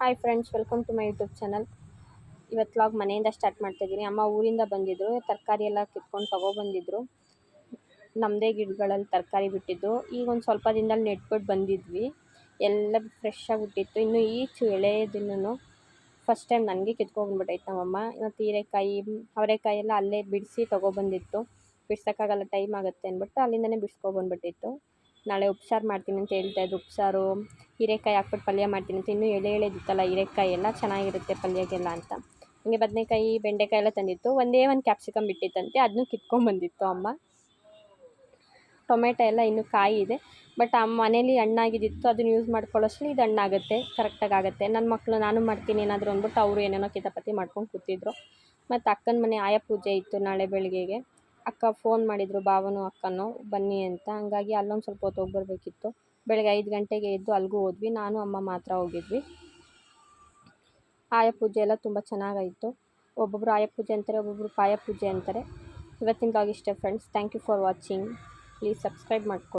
Hi friends welcome to my YouTube channel ಇವತ್ತು vlog ಮನೆಯಿಂದ start ಮಾಡ್ತಾ ಇದ್ದೀನಿ ಅಮ್ಮ ಊರಿಂದ ಬಂದಿದ್ದರು ತರಕಾರಿ ಎಲ್ಲ ಕಿತ್ಕೊಂಡು ತೊಗೊಬಂದಿದ್ರು ನಮ್ಮದೇ ಗಿಡಗಳಲ್ಲಿ ತರಕಾರಿ ಬಿಟ್ಟಿದ್ದು. ಈಗ ಒಂದು ಸ್ವಲ್ಪ ದಿನದಲ್ಲಿ ನೆಟ್ಬಿಟ್ಟು ಬಂದಿದ್ವಿ. ಎಲ್ಲ ಫ್ರೆಶ್ ಆಗಿಬಿಟ್ಟಿತ್ತು ಇನ್ನು ಈಚು ಎಳೆಯದಿನ್ನೂ ಫಸ್ಟ್ ಟೈಮ್ ನನಗೆ ಕಿತ್ಕೊಂಡ್ಬಿಟ್ಟೈತೆ ನಮ್ಮಮ್ಮ. ಮತ್ತು ಹೀರೆಕಾಯಿ, ಅವರೆಕಾಯಿ ಎಲ್ಲ ಅಲ್ಲೇ ಬಿಡಿಸಿ ತೊಗೊಬಂದಿತ್ತು ಬಿಡ್ಸೋಕ್ಕಾಗಲ್ಲ ಟೈಮ್ ಆಗುತ್ತೆ ಅಂದ್ಬಿಟ್ಟು ಅಲ್ಲಿಂದನೇ ಬಿಡಿಸ್ಕೊಬಂದ್ಬಿಟ್ಟಿತ್ತು ನಾಳೆ ಉಪ್ಸಾರು ಮಾಡ್ತೀನಿ ಅಂತ ಹೇಳ್ತಾಯಿದ್ರು ಉಪ್ಸಾರು ಹೀರೆಕಾಯಿ ಹಾಕ್ಬಿಟ್ಟು ಪಲ್ಯ ಮಾಡ್ತೀನಿ. ಅಂತ ಇನ್ನೂ ಎಳೆ ಎಳೆದಿತ್ತಲ್ಲ ಹೀರೆಕಾಯಿ ಎಲ್ಲ ಚೆನ್ನಾಗಿರುತ್ತೆ ಪಲ್ಯಕ್ಕೆಲ್ಲ ಅಂತ. ಹಂಗೆ ಬದನೆಕಾಯಿ, ಬೆಂಡೆಕಾಯಿ ಎಲ್ಲ ತಂದಿತ್ತು. ಒಂದೇ ಒಂದು ಕ್ಯಾಪ್ಸಿಕಮ್ ಬಿಟ್ಟಿತ್ತಂತೆ ಅದನ್ನು ಕಿತ್ಕೊಂಡ್ಬಂದಿತ್ತು ಅಮ್ಮ. ಟೊಮೆಟೊ ಎಲ್ಲ ಇನ್ನೂ ಕಾಯಿ ಇದೆ. ಬಟ್ ಆ ಮನೇಲಿ ಹಣ್ಣಾಗಿದ್ದಿತ್ತು. ಅದನ್ನು ಯೂಸ್ ಮಾಡ್ಕೊಳ್ಳೋಷ್ಟು ಇದು ಹಣ್ಣಾಗುತ್ತೆ ಕರೆಕ್ಟಾಗಿ ಆಗುತ್ತೆ. ನನ್ನ ಮಕ್ಕಳು ನಾನು ಮಾಡ್ತೀನಿ ಏನಾದರೂ ಅಂದ್ಬಿಟ್ಟು ಅವರು ಏನೇನೋ ಕಿತಾಪತಿ ಮಾಡ್ಕೊಂಡು ಕೂತಿದ್ರು. ಮತ್ತು ಅಕ್ಕನ ಮನೆ ಆಯಾ ಪೂಜೆ ಇತ್ತು ನಾಳೆ ಬೆಳಗ್ಗೆಗೆ. ಅಕ್ಕ ಫೋನ್ ಮಾಡಿದರು, ಭಾವನು ಅಕ್ಕನೂ ಬನ್ನಿ ಅಂತ. ಹಂಗಾಗಿ ಅಲ್ಲೊಂದು ಸ್ವಲ್ಪ ಹೊತ್ತು ಹೋಗಿ ಬರಬೇಕಿತ್ತು ಬೆಳಗ್ಗೆ ಐದು ಗಂಟೆಗೆ ಎದ್ದು ಅಲ್ಲಿಗೂ ಹೋದ್ವಿ. ನಾನು, ಅಮ್ಮ ಮಾತ್ರ ಹೋಗಿದ್ವಿ. ಆಯ ಪೂಜೆ ಎಲ್ಲ ತುಂಬ ಚೆನ್ನಾಗಾಯಿತು. ಒಬ್ಬೊಬ್ಬರು ಆಯ ಪೂಜೆ ಅಂತಾರೆ ಒಬ್ಬೊಬ್ಬರು ಪಾಯ ಪೂಜೆ ಅಂತಾರೆ. ಇವತ್ತಿನ ಬ್ಲಾಗ್ ಇಷ್ಟೇ friends thank you for watching please subscribe ಮಾಡ್ಕೊ